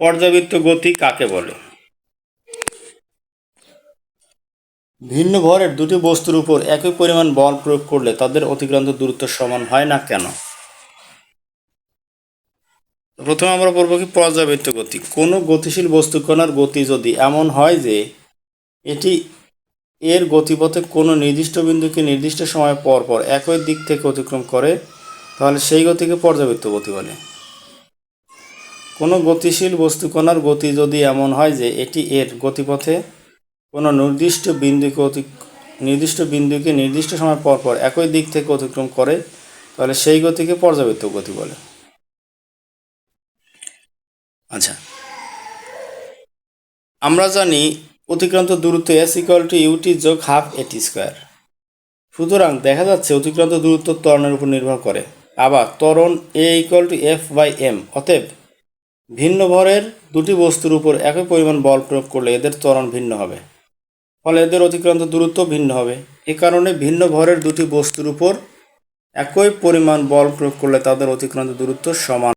পর্যাবৃত্ত গতি কাকে বলে? ভিন্ন ভরের দুটি বস্তুর উপর একই পরিমাণ বল প্রয়োগ করলে তাদের অতিক্রান্ত দূরত্ব সমান হয় না কেন? প্রথমে আমরা পড়ব কি পর্যাবৃত্ত গতি। কোনো গতিশীল বস্তুকণার গতি যদি এমন হয় যে এটি এর গতিপথে কোনো নির্দিষ্ট বিন্দুকে নির্দিষ্ট সময় পর পর একই দিক থেকে অতিক্রম করে, তাহলে সেই গতিকে পর্যাবৃত্ত গতি বলে। কোনো গতিশীল বস্তু কণার গতি যদি এমন হয় যে এটি এর গতিপথে কোনো নির্দিষ্ট বিন্দুকে অতি নির্দিষ্ট বিন্দুকে নির্দিষ্ট সময় পর পর একই দিক থেকে অতিক্রম করে, তাহলে সেই গতিকে পর্যাবৃত্ত গতি বলে। আচ্ছা। আমরা জানি অতিক্রান্ত দূরত্ব S equal to U T যোগ হাফ এটি স্কোয়ার সুতরাং দেখা যাচ্ছে অতিক্রান্ত দূরত্ব ত্বরণের উপর নির্ভর করে। আবার ত্বরণ A equal to F by M অতএব ভিন্ন ভরের দুটি বস্তুর উপর একই পরিমাণ বল প্রয়োগ করলে এদের ত্বরণ ভিন্ন হবে। ফলে এদের অতিক্রান্ত দূরত্ব ভিন্ন হবে। এ কারণে ভিন্ন ভরের দুটি বস্তুর উপর একই পরিমাণ বল প্রয়োগ করলে তাদের অতিক্রান্ত দূরত্ব সমান